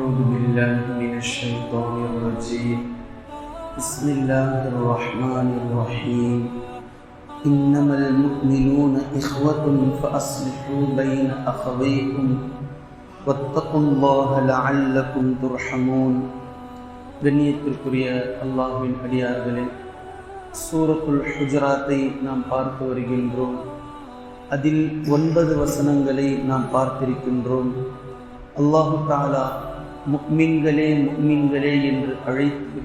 أعوذ بالله من الشيطان الرجيم بسم الله الرحمن الرحيم إنما المؤمنون إخوة فأصلحوا بين أخويكم واتقوا الله لعلكم ترحمون கண்ணியத்திற்குரிய அல்லாஹ்வின் அடியார்களே சூரத்துல் ஹுஜராத்தை நாம் பார்த்து வருகின்றோம் அதில் ஒன்பது வசனங்களை நாம் பார்த்திருக்கின்றோம் அல்லாஹு தாலா முக்மின்களே முக்மின்களே என்று அழைத்து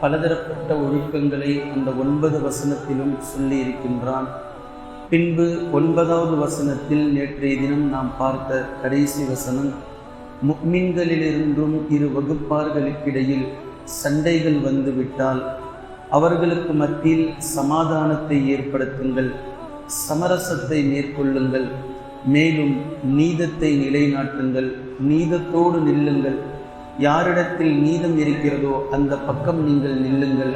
பலதரப்பட்ட ஒழுக்கங்களை அந்த ஒன்பது வசனத்திலும் சொல்லி இருக்கின்றான் பின்பு ஒன்பதாவது வசனத்தில் நேற்றைய தினம் நாம் பார்த்த கடைசி வசனம் முக்மின்களிலிருந்தும் இரு வகுப்பார்களுக்கிடையில் சண்டைகள் வந்துவிட்டால் அவர்களுக்கு மத்தியில் சமாதானத்தை ஏற்படுத்துங்கள் சமரசத்தை மேற்கொள்ளுங்கள் மேலும் நீதத்தை நிலைநாட்டுங்கள் நீதத்தோடு நில்லுங்கள். யாரிடத்தில் நீதம் இருக்கிறதோ அந்த பக்கம் நீங்கள் நில்லுங்கள்.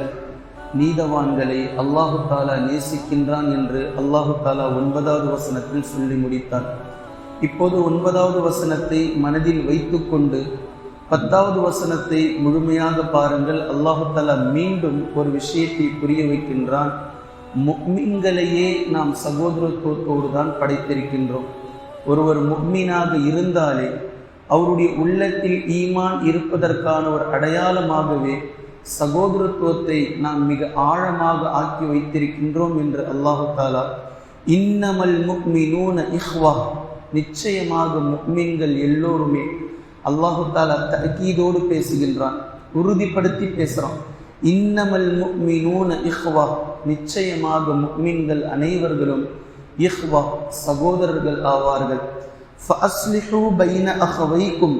நீதவான்களை அல்லாஹு தாலா நேசிக்கின்றான் என்று அல்லாஹு தாலா ஒன்பதாவது வசனத்தில் சொல்லி முடித்தார். இப்போது ஒன்பதாவது வசனத்தை மனதில் வைத்துக்கொண்டு பத்தாவது வசனத்தை முழுமையாக பாருங்கள். அல்லாஹு தாலா மீண்டும் ஒரு விஷயத்தை புரிய வைக்கின்றான். முக்மீன்களையே நாம் சகோதரத்துவத்தோடு தான் படைத்திருக்கின்றோம். ஒருவர் முக்மீனாக இருந்தாலே அவருடைய உள்ளத்தில் ஈமான் இருப்பதற்கான ஒரு அடையாளமாகவே சகோதரத்துவத்தை நாம் மிக ஆழமாக ஆக்கி வைத்திருக்கின்றோம் என்று அல்லாஹு தாலா இன்னமல் முக்மினூன இஹ்வா. நிச்சயமாக முக்மீன்கள் எல்லோருமே அல்லாஹு தாலா தக்கீதோடு பேசுகின்றான் உறுதிப்படுத்தி பேசுகிறான் இன்னமல் முக்மினூன இஹ்வா. நிச்சயமாக முக்மீன்கள் அனைவர்களும் இஹ்வா சகோதரர்கள் ஆவார்கள். ஃபஅஸ்லிஹு பைன அஹவைக்கும்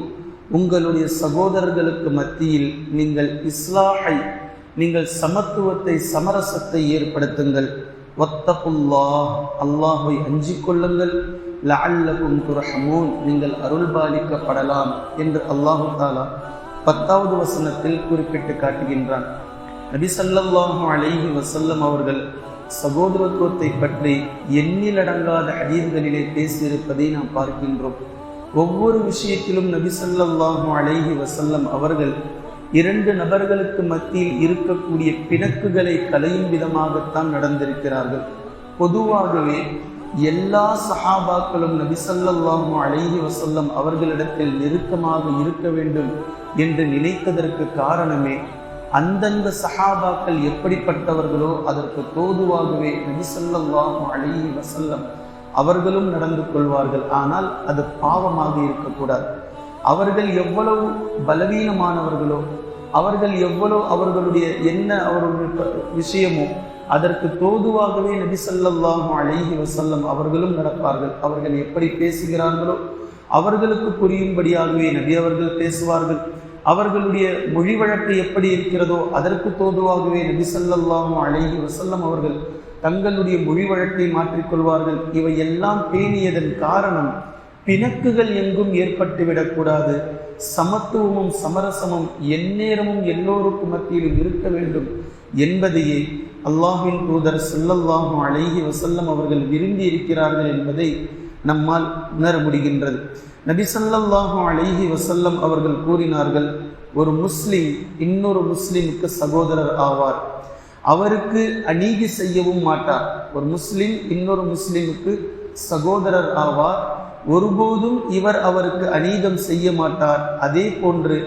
உங்களுடைய சகோதரர்களுக்கு மத்தியில் நீங்கள் இஸ்லாஹை நீங்கள் சமத்துவத்தை சமரசத்தை ஏற்படுத்துங்கள். வத்தகுல்லா அல்லாஹை அஞ்சிக் கொள்ளுங்கள். லஅல்லகும் துரஹமூன் நீங்கள் அருள்பாலிக்கப்படலாம் என்று அல்லாஹு தாலா பத்தாவது வசனத்தில் குறிப்பிட்டு காட்டுகின்றான். நபி சல்லல்லாஹு அலைஹி வசல்லம் அவர்கள் சகோதரத்துவத்தை பற்றி எண்ணிலடங்காத ஹதீர்களிலே பேசியிருப்பதை நாம் பார்க்கின்றோம். ஒவ்வொரு விஷயத்திலும் நபி சல்லல்லாஹு அழகி வசல்லம் அவர்கள் இரண்டு நபர்களுக்கு மத்தியில் இருக்கக்கூடிய பிணக்குகளை கலையும் விதமாகத்தான் நடந்திருக்கிறார்கள். பொதுவாகவே எல்லா சஹாபாக்களும் நபி அழகி வசல்லம் அவர்களிடத்தில் நெருக்கமாக இருக்க வேண்டும் என்று நினைத்ததற்கு காரணமே அந்தந்த சஹாபாக்கள் எப்படிப்பட்டவர்களோ அதற்கு தோதுவாகவே நபிசல்லாஹு அழகி வசல்லம் அவர்களும் நடந்து கொள்வார்கள். ஆனால் அது பாவமாக இருக்கக்கூடாது. அவர்கள் எவ்வளவு பலவீனமானவர்களோ அவர்கள் எவ்வளவு அவர்களுடைய என்ன அவர்களுடைய விஷயமோ அதற்கு தோதுவாகவே நபிசல்லாஹு அழகி வசல்லம் அவர்களும் நடப்பார்கள். அவர்கள் எப்படி பேசுகிறார்களோ அவர்களுக்கு புரியும்படியாகவே நபி அவர்கள் பேசுவார்கள். அவர்களுடைய மொழி வழக்கு எப்படி இருக்கிறதோ அதற்கு தோதுவாகவே நபி அழகி வசல்லம் அவர்கள் தங்களுடைய மொழி வழக்கை மாற்றிக்கொள்வார்கள். இவை எல்லாம் பேணியதன் காரணம் பிணக்குகள் எங்கும் ஏற்பட்டுவிடக்கூடாது சமத்துவமும் சமரசமும் எந்நேரமும் எல்லோருக்கும் மத்தியிலும் இருக்க வேண்டும் என்பதையே அல்லாஹின் தூதர் சொல்லல்லாஹும் அழகி வசல்லம் அவர்கள் விரும்பி இருக்கிறார்கள் என்பதை நம்மால் உணர முடிகின்றது. நபி சல்லல்லாஹு வசல்லம் அவர்கள் கூறினார்கள் ஒரு முஸ்லிம் இன்னொரு முஸ்லிமுக்கு சகோதரர் ஆவார். அவருக்கு அநீதி செய்யவும் மாட்டார். ஒரு முஸ்லிம் இன்னொரு முஸ்லிமுக்கு சகோதரர் ஆவார். ஒருபோதும் இவர் அவருக்கு அநீதம் செய்ய மாட்டார். அதே போன்று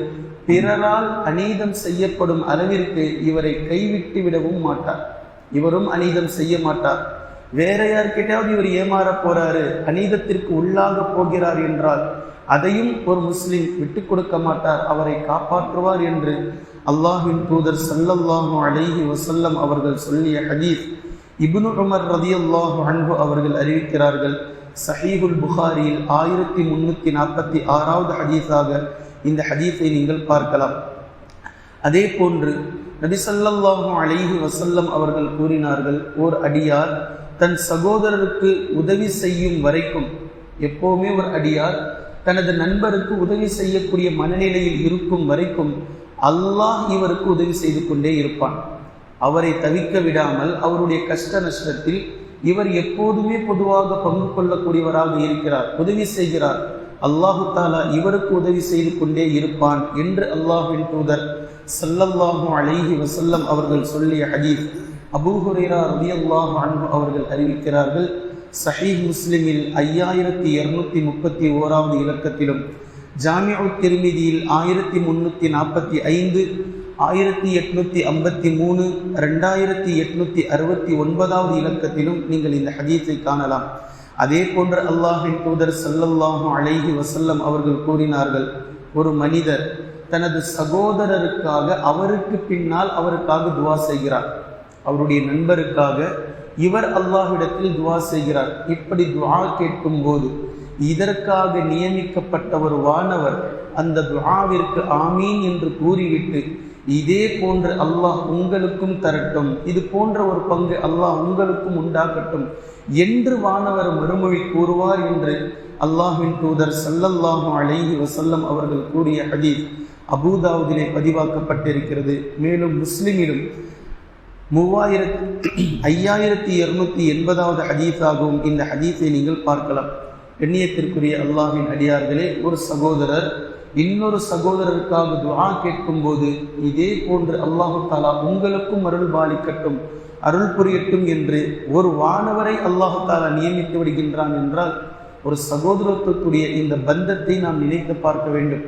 பிறரால் அநீதம் செய்யப்படும் அளவிற்கு இவரை கைவிட்டு விடவும் மாட்டார். இவரும் அநீதம் செய்ய மாட்டார். வேற யார்கிட்டயாவது இவர் ஏமாற போறாரு அநீதத்திற்கு உள்ளாக போகிறார் என்றால் அதையும் ஒரு முஸ்லிம் விட்டு கொடுக்க மாட்டார் அவரை காப்பாற்றுவார் என்று அல்லாஹின் தூதர் சல்லல்லாஹு அலைஹி வசல்லம் அவர்கள் சொல்லிய ஹதீஸ். இப்னு உமர் ரதி அல்லாஹு அன்பு அவர்கள் அறிவிக்கிறார்கள் சஹீபுல் புகாரியில் ஆயிரத்தி முன்னூற்றி நாற்பத்தி ஆறாவது ஹதீஸாக இந்த ஹதீஸை நீங்கள் பார்க்கலாம். அதே போன்று நபி சல்லல்லாஹு அலைஹி வசல்லம் அவர்கள் கூறினார்கள் ஓர் அடியார் தன் சகோதரருக்கு உதவி செய்யும் வரைக்கும் எப்போவுமே ஒரு அடியார் தனது நண்பருக்கு உதவி செய்யக்கூடிய மனநிலையில் இருக்கும் வரைக்கும் அல்லாஹ் இவருக்கு உதவி செய்து கொண்டே இருப்பான். அவரை தவிக்க விடாமல் அவருடைய கஷ்ட நஷ்டத்தில் இவர் எப்போதுமே பொதுவாக பங்கு கொள்ளக்கூடியவராக இருக்கிறார் உதவி செய்கிறார். அல்லாஹு தாலா இவருக்கு உதவி செய்து கொண்டே இருப்பான் என்று அல்லாஹின் தூதர் சல்லல்லாஹு அலைஹி வசல்லம் அவர்கள் சொல்லிய ஹதீஸ். அபூஹுரேரா ரதி அல்லாஹு அன்பு அவர்கள் அறிவிக்கிறார்கள் சஹீஹ் முஸ்லிமில் ஐயாயிரத்தி இருநூத்தி முப்பத்தி ஓராவது இலக்கத்திலும் ஜாமியா திருமிதியில் ஆயிரத்தி முன்னூற்றி நாற்பத்தி ஐந்து ஆயிரத்தி எட்நூற்றி ஐம்பத்தி மூணு ரெண்டாயிரத்தி எட்நூற்றி அறுபத்தி ஒன்பதாவது இலக்கத்திலும் நீங்கள் இந்த ஹதீஸை காணலாம். அதே போன்று அல்லாஹின் தூதர் சல்லல்லாஹும் அலைஹி வசல்லம் அவர்கள் கூறினார்கள் ஒரு மனிதர் தனது சகோதரருக்காக அவருக்கு பின்னால் அவருக்காக துவா செய்கிறார். அவருடைய நண்பருக்காக இவர் அல்லாஹ்விடத்தில் துவா செய்கிறார். இப்படி துவா கேட்கும் போது இதற்காக நியமிக்கப்பட்ட ஒரு வானவர் அந்த துவாவிற்கு ஆமீன் என்று கூறிவிட்டு இதே போன்று அல்லாஹ் உங்களுக்கும் தரட்டும். இது போன்ற ஒரு பங்கு அல்லாஹ் உங்களுக்கும் உண்டாகட்டும் என்று வானவர் மறுமொழி கூறுவார் என்று அல்லாஹின் தூதர் சல்லல்லாஹு அலைஹி வசல்லம் அவர்கள் கூறிய ஹதீஸ் அபூதாவுதிலே பதிவாக்கப்பட்டிருக்கிறது. மேலும் முஸ்லிமிலும் மூவாயிரத்தி ஐயாயிரத்தி இருநூத்தி எண்பதாவது ஹதீஸாகவும் இந்த ஹதீஸை நீங்கள் பார்க்கலாம். எண்ணியத்திற்குரிய அல்லாஹின் அடியார்களே ஒரு சகோதரர் இன்னொரு சகோதரருக்காக துவா கேட்கும் போது இதே போன்று அல்லாஹு தாலா உங்களுக்கும் அருள் பாலிக்கட்டும் அருள் புரியட்டும் என்று ஒரு வானவரை அல்லாஹு தாலா நியமித்து விடுகின்றான் என்றால் ஒரு சகோதரத்துக்குரிய இந்த பந்தத்தை நாம் நினைத்து பார்க்க வேண்டும்.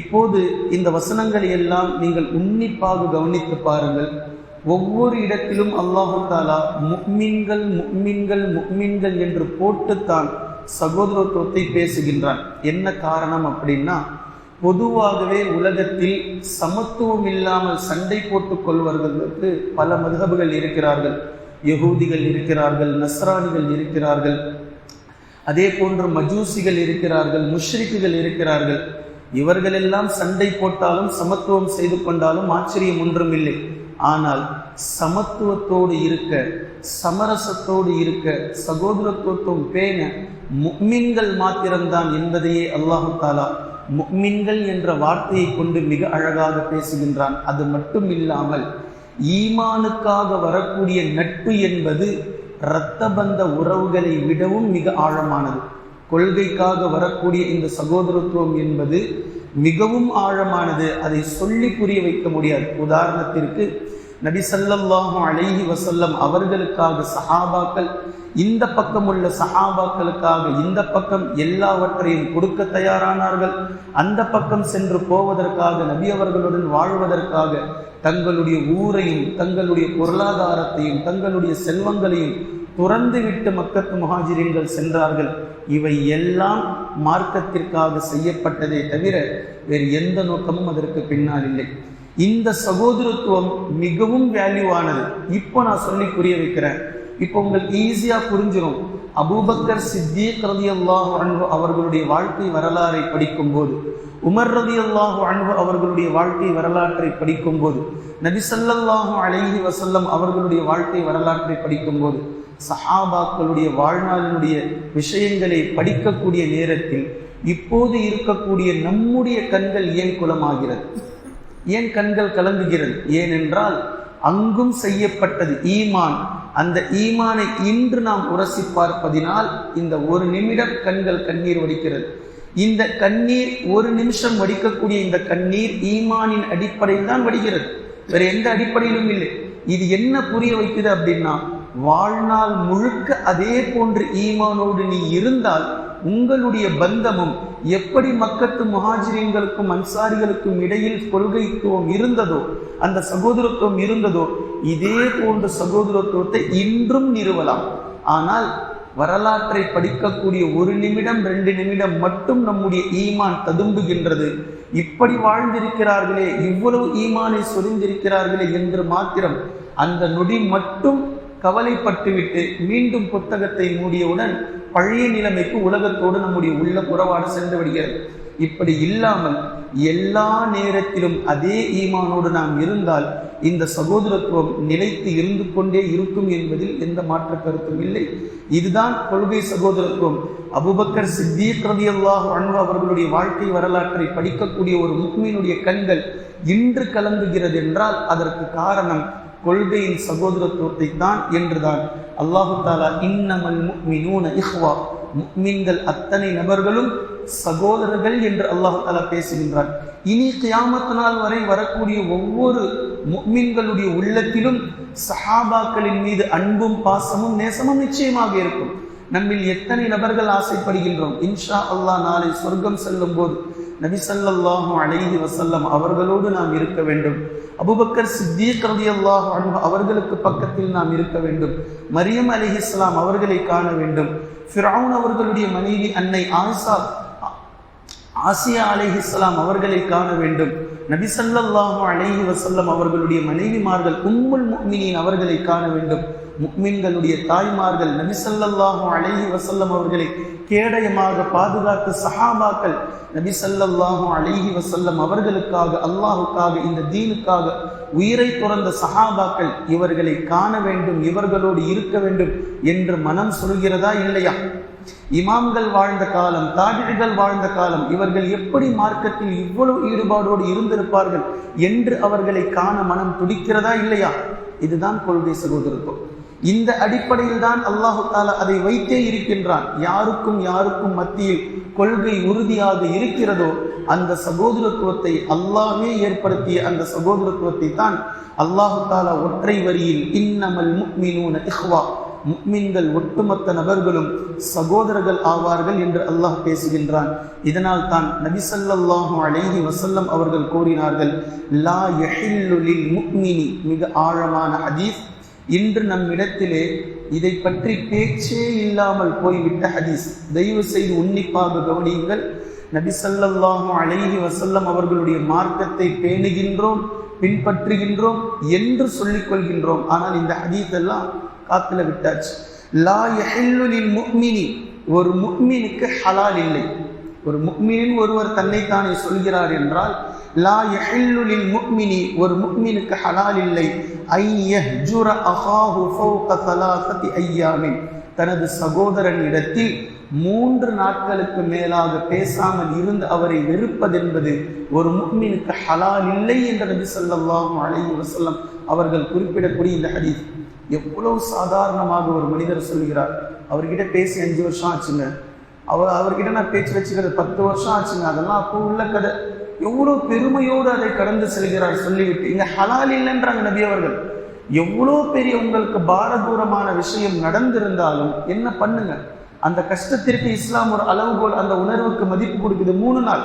இப்போது இந்த வசனங்களை எல்லாம் நீங்கள் உன்னிப்பாக கவனித்து பாருங்கள். ஒவ்வொரு இடத்திலும் அல்லாஹு தாலா முக்மின்கள் முக்மின்கள் முக்மின்கள் என்று போட்டுத்தான் சகோதரத்துவத்தை பேசுகின்றான். என்ன காரணம் அப்படின்னா பொதுவாகவே உலகத்தில் சமத்துவம் இல்லாமல் சண்டை போட்டுக் கொள்வர்களுக்கு பல மதுகபுகள் இருக்கிறார்கள். யகூதிகள் இருக்கிறார்கள் நஸ்ரானிகள் இருக்கிறார்கள். அதே போன்று மஜூசிகள் இருக்கிறார்கள் முஷ்ரிக்குகள் இருக்கிறார்கள். இவர்களெல்லாம் சண்டை போட்டாலும் சமத்துவம் செய்து கொண்டாலும் ஆச்சரியம் ஒன்றும் இல்லை. ஆனால் சமத்துவத்தோடு இருக்க சமரசத்தோடு இருக்க சகோதரத்துவத்துவம் பேண முக்மின்கள் மாத்திரம்தான் என்பதையே அல்லாஹு தாலா முக்மின்கள் என்ற வார்த்தையை கொண்டு மிக அழகாக பேசுகின்றான். அது மட்டும் இல்லாமல் ஈமானுக்காக வரக்கூடிய நட்பு என்பது இரத்த பந்த உறவுகளை விடவும் மிக ஆழமானது. கொள்கைக்காக வரக்கூடிய இந்த சகோதரத்துவம் என்பது மிகவும் ஆழமானது. அதை சொல்லி புரிய வைக்க முடியாது. உதாரணத்திற்கு நபி சல்லல்லாஹு அலைஹி வசல்லம் அவர்களுக்காக சஹாபாக்கள் இந்த பக்கம் உள்ள சஹாபாக்களுக்காக இந்த பக்கம் எல்லாவற்றையும் கொடுக்க தயாரானார்கள். அந்த பக்கம் சென்று போவதற்காக நபி அவர்களுடன் வாழ்வதற்காக தங்களுடைய ஊரையும் தங்களுடைய பொருளாதாரத்தையும் தங்களுடைய செல்வங்களையும் துறந்துவிட்டு மக்கத்து மகாஜிரியங்கள் சென்றார்கள். இவை எல்லாம் மார்க்கத்திற்காக செய்யப்பட்டதே தவிர வேறு எந்த நோக்கமும் அதற்கு பின்னால் இல்லை. இந்த சகோதரத்துவம் மிகவும் வேல்யூவானது இப்போ நான் சொல்லி புரிய வைக்கிறேன். இப்போ உங்களுக்கு ஈஸியாக புரிஞ்சிடும் அபூபக்கர் சித்திக் ரதி அல்லாஹ் அன்பு அவர்களுடைய வாழ்க்கை வரலாறை படிக்கும் போது உமர் ரதி அல்லாஹு அன்பு அவர்களுடைய வாழ்க்கை வரலாற்றை படிக்கும் போது நபிசல்லாஹு அலைஹி வசல்லம் அவர்களுடைய வாழ்க்கை வரலாற்றை படிக்கும் போது சஹாபாக்களுடைய வாழ்நாளினுடைய விஷயங்களை படிக்கக்கூடிய நேரத்தில் இப்போது இருக்கக்கூடிய நம்முடைய கண்கள் ஏன் குலமாகிறது ஏன் கண்கள் கலங்குகிறது? ஏனென்றால் அங்கும் செய்யப்பட்டது ஈமான். அந்த ஈமானை இன்று நாம் உரசி பார்ப்பதினால் இந்த ஒரு நிமிடம் கண்கள் கண்ணீர் வடிக்கிறது. இந்த கண்ணீர் ஒரு நிமிஷம் வடிக்கக்கூடிய இந்த கண்ணீர் ஈமானின் அடிப்படையில் தான் வடிகிறது. வேற எந்த அடிப்படையிலும் இல்லை. இது என்ன புரிய வைக்குது அப்படின்னா வாழ்நாள் முழுக்க அதே போன்று ஈமானோடு நீ இருந்தால் உங்களுடைய பந்தமும் எப்படி மக்கத்து முஹாஜிரியங்களுக்கும் அன்சாரிகளுக்கும் இடையில் கொள்கைத்துவம் இருந்ததோ அந்த சகோதரத்துவம் இருந்ததோ இதே போன்ற சகோதரத்துவத்தை இன்றும் நிறுவலாம். ஆனால் வரலாற்றை படிக்கக்கூடிய ஒரு நிமிடம் ரெண்டு நிமிடம் மட்டும் நம்முடைய ஈமான் ததும்புகின்றது. இப்படி வாழ்ந்திருக்கிறார்களே இவ்வளவு ஈமானை சொரிந்திருக்கிறார்களே என்று மாத்திரம் அந்த நொடி மட்டும் கவலைப்பட்டுவிட்டு மீண்டும் புத்தகத்தை மூடியவுடன் பழைய நிலைமைக்கு உலகத்தோடு நம்முடைய உள்ள புறவாடு சென்று விடுகிறது. இப்படி இல்லாமல் எல்லா நேரத்திலும் அதே ஈமானோடு நாம் இருந்தால் இந்த சகோதரத்துவம் நிலைத்து இருந்து கொண்டே இருக்கும் என்பதில் எந்த மாற்ற கருத்தும் இல்லை. இதுதான் கொள்கை சகோதரத்துவம். அபுபக்கர் சித்தீக் ரதி அல்லாஹ் அன்பு அவர்களுடைய வாழ்க்கை வரலாற்றை படிக்கக்கூடிய ஒரு முக்மீனுடைய கண்கள் இன்று கலங்குகிறது என்றால் அதற்கு காரணம் கொள்கையின் சகோதரத்துவத்தை தான் என்றுதான் அல்லாஹு தாலா இன்னமல் முக்மினூன இஹ்வா. முக்மின்கள் அத்தனை நபர்களும் சகோதரர்கள் என்று அல்லாஹ் தாலா பேசுகின்றார் இனி கியாமத்து நாள் வரை வரக்கூடிய ஒவ்வொரு முக்மின்களுடைய உள்ளத்திலும் சஹாபாக்களின் மீது அன்பும் பாசமும் நேசமும் நிச்சயமாக இருக்கும். நம்மில் எத்தனை நபர்கள் ஆசைப்படுகின்றோம். இன்ஷா அல்லாஹ் நாளை சொர்க்கம் செல்லும் போது நபிசல்லாஹும் அழகி வசல்லம் அவர்களோடு நாம் இருக்க வேண்டும். அபுபக்கர் சித்தீக் ரதி அல்லாஹ் அவர்களுக்கு பக்கத்தில் நாம் இருக்க வேண்டும். மரியம் அலைஹிஸ்ஸலாம் அவர்களை காண வேண்டும். ஃபிரவுன் அவர்களுடைய மனைவி அன்னை ஆசா ஆசியா அலைஹிஸ்ஸலாம் அவர்களை காண வேண்டும். நபி ஸல்லல்லாஹு அலைஹி வஸல்லம் அவர்களுடைய மனைவிமார்கள் உம்முல் மீனின் அவர்களை காண வேண்டும். முக்மின்களுடைய தாய்மார்கள் நபிசல்லாஹும் அழகி வசல்லம் அவர்களை கேடயமாக பாதுகாத்த சஹாபாக்கள் நபிசல்லாஹும் அழகி வசல்லம் அவர்களுக்காக அல்லாஹுக்காக இந்த தீனுக்காக உயிரை துறந்த சஹாபாக்கள் இவர்களை காண வேண்டும் இவர்களோடு இருக்க வேண்டும் என்று மனம் சொல்கிறதா இல்லையா? இமாம்கள் வாழ்ந்த காலம் தாபிகள் வாழ்ந்த காலம் இவர்கள் எப்படி மார்க்கத்தில் இவ்வளவு ஈடுபாடோடு இருந்திருப்பார்கள் என்று அவர்களை காண மனம் துடிக்கிறதா இல்லையா? இதுதான் கொள்கை சகோதரத்துவம் இந்த அடிப்படையில் தான் அல்லாஹு தாலா அதை வைத்தே இருக்கின்றான். யாருக்கும் யாருக்கும் மத்தியில் கொள்கை உறுதியாக இருக்கிறதோ அந்த சகோதரத்துவத்தை அல்லாஹே ஏற்படுத்திய அந்த சகோதரத்துவத்தை தான் அல்லாஹு தாலா ஒற்றை வரியில் இன்னமல் முக்மினூன இஹ்வா முக்மின்கள் ஒட்டுமொத்த நபர்களும் சகோதரர்கள் ஆவார்கள் என்று அல்லாஹ் பேசுகின்றான். இதனால் தான் நபிசல்லாஹு ஸல்லல்லாஹு அலைஹி அவர்கள் கூறினார்கள் லா யஹில்லுலில் முக்மினி மிக ஆழமான ஹதீஸ். இன்று நம்மிடத்திலே இதை பற்றி பேச்சே இல்லாமல் போய்விட்ட ஹதீஸ். தயவு செய்து உன்னிப்பாக கவனியுங்கள். நபி அழகி வசல்லம் அவர்களுடைய மார்க்கத்தை பேணுகின்றோம் பின்பற்றுகின்றோம் என்று சொல்லிக் கொள்கின்றோம். ஆனால் இந்த ஹதீஸ் எல்லாம் காத்துல விட்டாச்சு. லா யஹில்லு முக்மினி ஒரு முக்மீனுக்கு ஹலால் இல்லை. ஒரு முக்மீனின் ஒருவர் தன்னைத்தானே சொல்கிறார் என்றால் லா யஹில்லுலில் முக்மினி ஒரு முக்மினுக்கு ஹலால் இல்லை. ஐயஹ் ஜுர அஹாஹு ஃபௌக சலாசதி ஐயாமின். தனது சகோதரன் இடத்தில் மூன்று நாட்களுக்கு மேலாக பேசாமல் இருந்து அவரை வெறுப்பதென்பது ஒரு முக்மினுக்கு ஹலால் இல்லை என்று நபி ஸல்லல்லாஹு அலைஹி வசல்லம் அவர்கள் குறிப்பிடக்கூடிய இந்த ஹதீஸ். எவ்வளவு சாதாரணமாக ஒரு மனிதர் சொல்கிறார் அவர்கிட்ட பேசி அஞ்சு வருஷம் ஆச்சுங்க. அவர் அவர்கிட்ட நான் பேச்சு வச்சுக்கிறது பத்து வருஷம் ஆச்சுங்க. அதெல்லாம் அப்போ உள்ள கதை. எவ்வளவு பெருமையோடு அதை கடந்து செல்கிறார் சொல்லிவிட்டு இங்க ஹலால் இல்லைன்றாங்க நபி அவர்கள். எவ்வளோ பெரிய உங்களுக்கு பாரதூரமான விஷயம் நடந்திருந்தாலும் என்ன பண்ணுங்க? அந்த கஷ்டத்திற்கு இஸ்லாம் ஒரு அளவுகோல் அந்த உணர்வுக்கு மதிப்பு கொடுக்குது மூணு நாள்.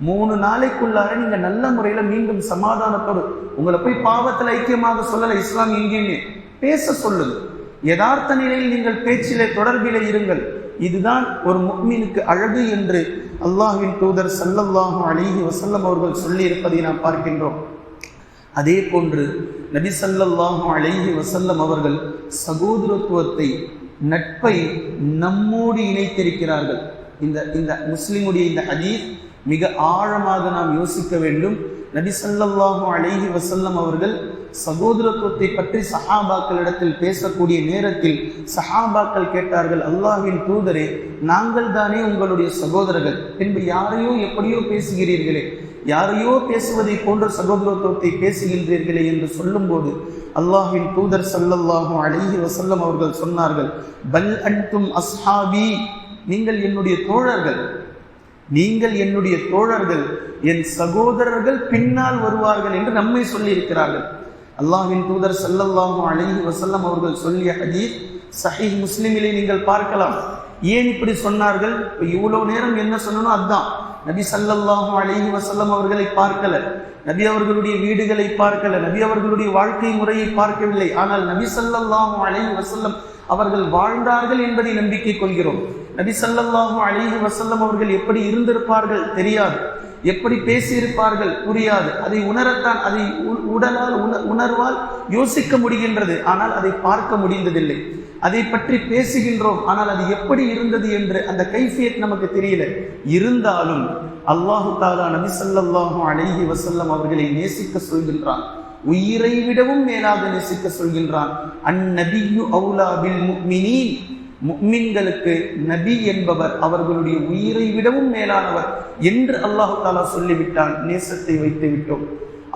மூணு நாளைக்குள்ளார நீங்க நல்ல முறையில மீண்டும் சமாதானத்தோடு உங்களை போய் பாவத்தில் ஐக்கியமாக சொல்லல இஸ்லாம் எங்கேயுமே. பேச சொல்லுது. யதார்த்த நிலையில் நீங்கள் பேச்சிலே தொடர்பிலே இருங்கள். இதுதான் ஒரு முக்மீனுக்கு அழகு என்று அல்லாஹின் தூதர் சல்லல்லாஹு அலிஹி வசல்லம் அவர்கள் சொல்லியிருப்பதை நாம் பார்க்கின்றோம். அதே போன்று நபி சல்லல்லாஹு அலிஹி வசல்லம் அவர்கள் சகோதரத்துவத்தை நட்பை நம்மோடு இணைத்திருக்கிறார்கள். இந்த இந்த முஸ்லிமுடைய இந்த ஹதீஸ் மிக ஆழமாக நாம் யோசிக்க வேண்டும். நபி சல்லல்லாஹு அலிஹி வசல்லம் அவர்கள் சகோதரத்துவத்தை பற்றி சஹாபாக்களிடத்தில் பேசக்கூடிய நேரத்தில் சஹாபாக்கள் கேட்டார்கள் அல்லாஹின் தூதரே நாங்கள் தானே உங்களுடைய சகோதரர்கள். பின்பு யாரையோ எப்படியோ பேசுகிறீர்களே யாரையோ பேசுவதை போன்ற சகோதரத்துவத்தை பேசுகின்றீர்களே என்று சொல்லும்போது அல்லாஹின் தூதர் சல்லல்லாஹும் அழகி வசல்லம் அவர்கள் சொன்னார்கள் பல் அன்தும் அஸ்ஹாபி நீங்கள் என்னுடைய தோழர்கள். நீங்கள் என்னுடைய தோழர்கள் என் சகோதரர்கள் பின்னால் வருவார்கள் என்று நம்மை சொல்லியிருக்கிறார்கள். அல்லாஹின் அல்லாஹ்வின் தூதர் சல்லல்லாஹு அலஹி வசல்லம் அவர்கள் சொல்லிய ஹதீஸ் சஹி முஸ்லிமிலே நீங்கள் பார்க்கலாம். ஏன் இப்படி சொன்னார்கள்? இப்போ இவ்வளோ நேரம் என்ன சொல்லணும் அதுதான் நபி சல்லல்லாஹு அலஹி வசல்லம் அவர்களை பார்க்கல. நபி அவர்களுடைய வீடுகளை பார்க்கல. நபி அவர்களுடைய வாழ்க்கை முறையை பார்க்கவில்லை. ஆனால் நபி சல்லல்லாஹு அலஹி வசல்லம் அவர்கள் வாழ்ந்தார்கள் என்பதை நம்பிக்கை கொள்கிறோம். நபி சல்லல்லாஹு அலஹி வசல்லம் அவர்கள் எப்படி இருந்திருப்பார்கள் தெரியாது. எப்படி பேசியிருப்பார்கள் புரியாது. அதை உணரத்தான் அதை உ- உடலால் உணர்வால் யோசிக்க முடிகின்றது. ஆனால் அதை பார்க்க முடிந்ததில்லை. அதை பற்றி பேசுகின்றோம். ஆனால் அது எப்படி இருந்தது என்று அந்த கைஃபியத் நமக்கு தெரியல. இருந்தாலும் அல்லாஹு தாலா நபி சொல்லாஹு அழகி வசல்லம் அவர்களை நேசிக்க சொல்கின்றான். உயிரை விடவும் மேலாக நேசிக்க சொல்கின்றான். அந்நபியு அவுலா பில் முஃமினீன் முக்மின்களுக்கு நபி என்பவர் அவர்களுடைய உயிரை விடவும் மேலானவர் என்று அல்லாஹு தாலா சொல்லிவிட்டான். நேசத்தை வைத்து விட்டோம்.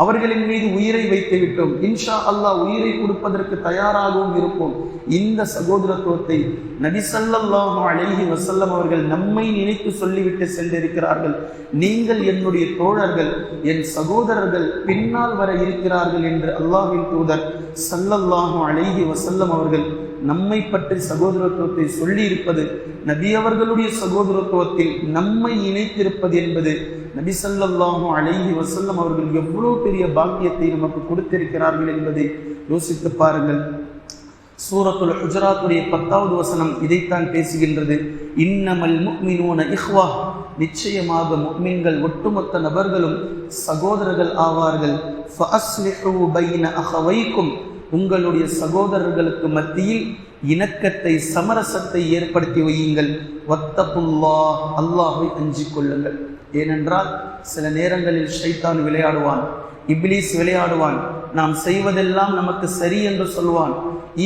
அவர்களின் மீது உயிரை வைத்து விட்டோம். இன்ஷா அல்லாஹ் உயிரை கொடுப்பதற்கு தயாராகவும் இருப்போம். இந்த சகோதரத்துவத்தை நபிசல்லாஹு அழகி வசல்லம் அவர்கள் நம்மை நினைத்து சொல்லிவிட்டு சென்றிருக்கிறார்கள். நீங்கள் என்னுடைய தோழர்கள் என் சகோதரர்கள் பின்னால் வர இருக்கிறார்கள் என்று அல்லாஹின் தூதர் சல்லல்லாஹு அழகி வசல்லம் அவர்கள் நம்மை பற்றி சகோதரத்துவத்தை சொல்லி இருப்பது நபி அவர்களுடைய சகோதரத்துவத்தில் நம்மை இணைத்திருப்பது என்பது நபி சொல்லாஹும் அழகி வசல்லம் அவர்கள் எவ்வளவு பெரிய பாக்கியத்தை நமக்கு கொடுத்திருக்கிறார்கள் என்பதை யோசித்து பாருங்கள். சூரத்துல் ஹுஜராத்துடைய பத்தாவது வசனம் இதைத்தான் பேசுகின்றது. இன்னமல் முக்மினோன இஹ்வா. நிச்சயமாக முக்மின்கள் ஒட்டுமொத்த நபர்களும் சகோதரர்கள் ஆவார்கள். உங்களுடைய சகோதரர்களுக்கு மத்தியில் இணக்கத்தை சமரசத்தை ஏற்படுத்தி வையுங்கள். வத்தப்புல்லா அல்லாஹை அஞ்சு கொள்ளுங்கள். ஏனென்றால் சில நேரங்களில் ஷைத்தான் விளையாடுவான் இப்லீஸ் விளையாடுவான் நாம் செய்வதெல்லாம் நமக்கு சரி என்று சொல்வான்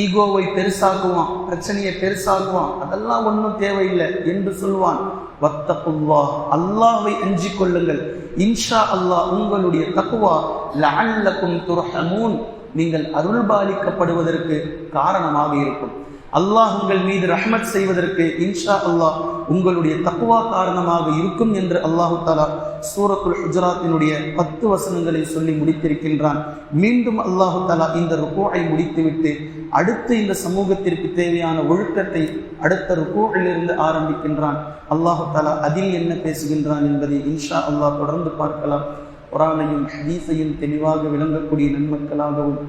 ஈகோவை பெருசாக்குவான் பிரச்சனையை பெருசாக்குவான் அதெல்லாம் ஒன்றும் தேவையில்லை என்று சொல்வான். வத்தப்புல்லா அல்லாவை அஞ்சிக் கொள்ளுங்கள். இன்ஷா அல்லாஹ் உங்களுடைய தக்குவா லஅல்லக்கும் துர்ஹமூன். நீங்கள் அருள்பாலிக்கப்படுவதற்கு காரணமாக இருக்கும். அல்லாஹ் உங்கள் மீது ரஹ்மத் செய்வதற்கு இன்ஷா அல்லாஹ் உங்களுடைய தக்குவா காரணமாக இருக்கும் என்று அல்லாஹு தாலா சூரத்துல் ஹுஜராத்தினுடைய பத்து வசனங்களை சொல்லி முடித்திருக்கின்றான். மீண்டும் அல்லாஹு தாலா இந்த ருக்கோவை முடித்துவிட்டு அடுத்து இந்த சமூகத்திற்கு தேவையான ஒழுக்கத்தை அடுத்த ருக்கோவிலிருந்து ஆரம்பிக்கின்றான். அல்லாஹு தாலா அதில் என்ன பேசுகின்றான் என்பதை இன்ஷா அல்லாஹ் தொடர்ந்து பார்க்கலாம். குரானையும் ஹதீஸையும் தெளிவாக விளங்கக்கூடிய நன்மக்களாகவும்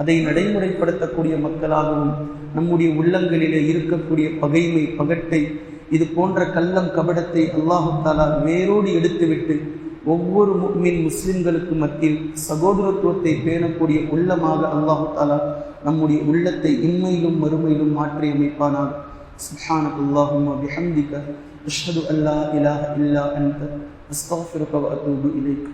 அதை நடைமுறைப்படுத்தக்கூடிய மக்களாகவும் நம்முடைய உள்ளங்களிலே இருக்கக்கூடிய பகைமை பகட்டை இது போன்ற கள்ளம் கபடத்தை அல்லாஹு தாலா வேரோடு எடுத்துவிட்டு ஒவ்வொரு முக்மின் முஸ்லிம்களுக்கு மத்தியில் சகோதரத்துவத்தை பேணக்கூடிய உள்ளமாக அல்லாஹு தாலா நம்முடைய உள்ளத்தை இன்மையிலும் மறுமையிலும் மாற்றி அமைப்பானாக سبحانك اللهم وبحمدك أشهد أن لا إله إلا أنت أستغفرك وأتوب إليك